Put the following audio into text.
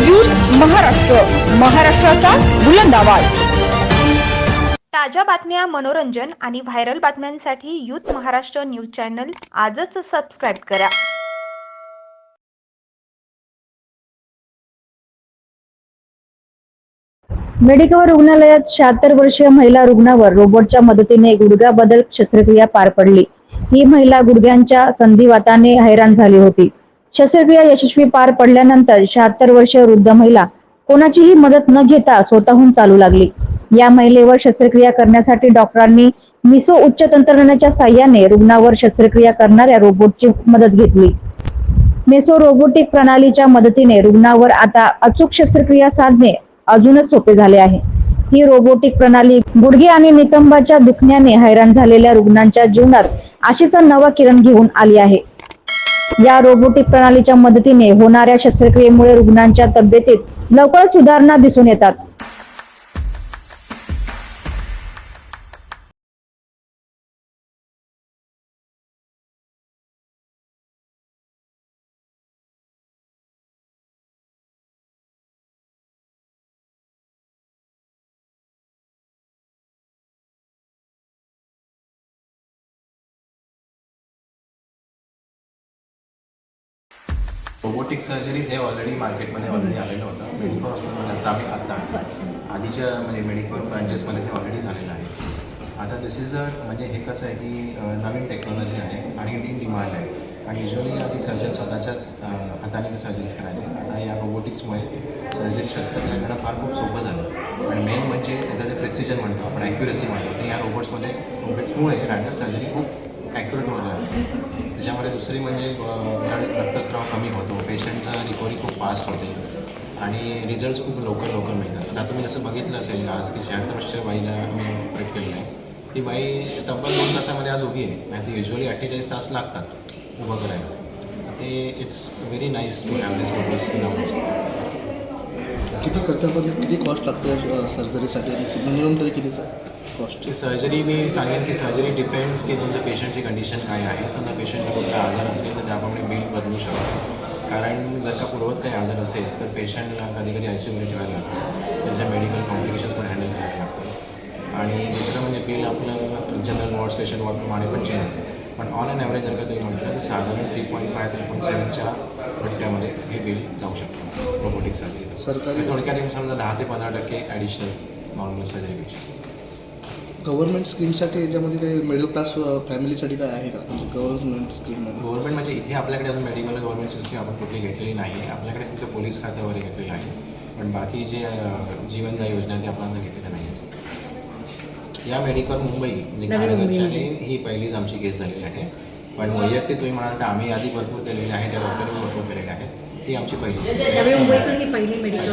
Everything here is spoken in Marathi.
यूथ महाराष्ट्र. महाराष्ट्राचा बुलंद आवाज. ताज्या बातम्या मनोरंजन आणि व्हायरल बातम्यांसाठी यूथ महाराष्ट्र न्यूज चॅनल आजच सबस्क्राईब करा. मेडिकल रुग्णालयात शहात्तर वर्षीय महिला रुग्णावर रोबोटच्या मदतीने गुडघा बदल शस्त्रक्रिया पार पडली. ही महिला गुडघ्यांच्या संधिवाताने हैराण झाली होती. शस्त्रक्रिया यशस्वी पार पडल्यानंतर शहात्तर वर्षीय वृद्ध महिला कोणाचीही मदत न घेता स्वतःहून चालू लागली. या महिलेवर शस्त्रक्रिया करण्यासाठी डॉक्टरांनी मिसो उच्च तंत्रज्ञानाच्या साह्याने रुग्णावर शस्त्रक्रिया करणाऱ्या रोबोटची मदत घेतली. मेसो रोबोटिक प्रणालीच्या मदतीने रुग्णावर आता अचूक शस्त्रक्रिया साधणे अजूनच सोपे झाले आहे. ही रोबोटिक प्रणाली गुडघे आणि नितंबाच्या दुखण्याने हैराण झालेल्या रुग्णांच्या जीवनात आशेचा नवा किरण घेऊन आली आहे. या रोबोटिक प्रणालीच्या मदतीने होणाऱ्या शस्त्रक्रियेमुळे रुग्णांच्या तब्येतीत लवकर सुधारणा दिसून येतात. रोबोटिक सर्जरीज हे ऑलरेडी मार्केटमध्ये ऑलरेडी आलेलं होतं. मेडिकल हॉस्पिटलमध्ये आता आम्ही आता आधीच्या म्हणजे मेडिकल ब्रांचेसमध्ये ते ऑलरेडी झालेलं आहे. आता दिस इज अ म्हणजे हे कसं आहे की नवीन टेक्नॉलॉजी आहे आणि इन डिमांड आहे. आणि युजली आधी सर्जन स्वतःच्याच हाताने सर्जरीज करायचे. आता या रोबोटिक्समुळे सर्जरी शस्त्रक्रिया करणं फार खूप सोपं झालं. आणि मेन म्हणजे त्याचं जे प्रेसिजन म्हणतो आपण ॲक्युरेसी म्हणतो ते या रोबोट्समध्ये रोबोट्समुळे रॅन्डस सर्जरी खूप ॲक्युरेट दुसरी म्हणजे रक्तस्राव कमी होतो. पेशंटचा रिकव्हरी खूप फास्ट होते. आणि रिझल्ट्स खूप लवकर लवकर मिळतात. आता तुम्ही जसं बघितलं असेल आज की शहात्तर वर्षाच्या बाईला मी ऑपरेट केलेलं आहे ती बाई तब्बल दोन तासामध्ये आज उभी आहे. नाही ती युजली अठ्ठेचाळीस तास लागतात उभं करायला. ते it's very nice to have this purpose in किती खर्चापर्यंत किती कॉस्ट लागते सर्जरीसाठी मिनिमम तरी किती सर ती सर्जरी मी सांगेन की सर्जरी डिपेंड्स की तुमच्या पेशंटची कंडिशन काय आहे. समजा पेशंटला कुठला आजार असेल तर त्याप्रमाणे बिल बदलू शकतो. कारण जर का पूर्वत काही आजार असेल तर पेशंटला कधी कधी आय सी यूमध्ये ठेवायला लागतं. त्यांच्या मेडिकल कॉम्प्लिकेशन्स पण हँडल करायला लागतं. आणि दुसरं म्हणजे बिल आपलं जनरल वॉर्ड स्पेशल वॉर्डप्रमाणे पण चेंज होतं. पण ऑन अन ॲव्हरेज जर का तुम्ही म्हटलं तर साधारण three point five three point सेवनच्या भट्ट्यामध्ये हे बिल जाऊ शकतं. रोबोटिक सर्जरी सरकारी थोडक्यात समजा दहा ते पंधरा टक्के ॲडिशनल नॉर्मल सर्जरीपेक्षा गव्हर्नमेंट स्कीमसाठी याच्यामध्ये काही मिडल क्लास फॅमिलीसाठी काय आहे का? गव्हर्नमेंट स्कीममध्ये गव्हर्नमेंट म्हणजे इथे आपल्याकडे अजून मेडिकल गव्हर्नमेंट सिस्टीम आपण कुठली घेतलेली नाही आहे आपल्याकडे फक्त पोलीस खात्यावर घेतलेलं आहे. पण बाकी जे जीवनदायी योजना आहे ते आपण अजून घेतलेल्या नाही आहेत. या मेडिकल मुंबई म्हणजे ही पहिलीच आमची केस झालेली आहे. पण वैयक्तिक तुम्ही म्हणाल तर आम्ही आधी भरपूर केलेले आहे त्या डॉक्टरही भरपूर केलेले आहेत. ती आमची मुंबईतून ही पहिली मेडिकल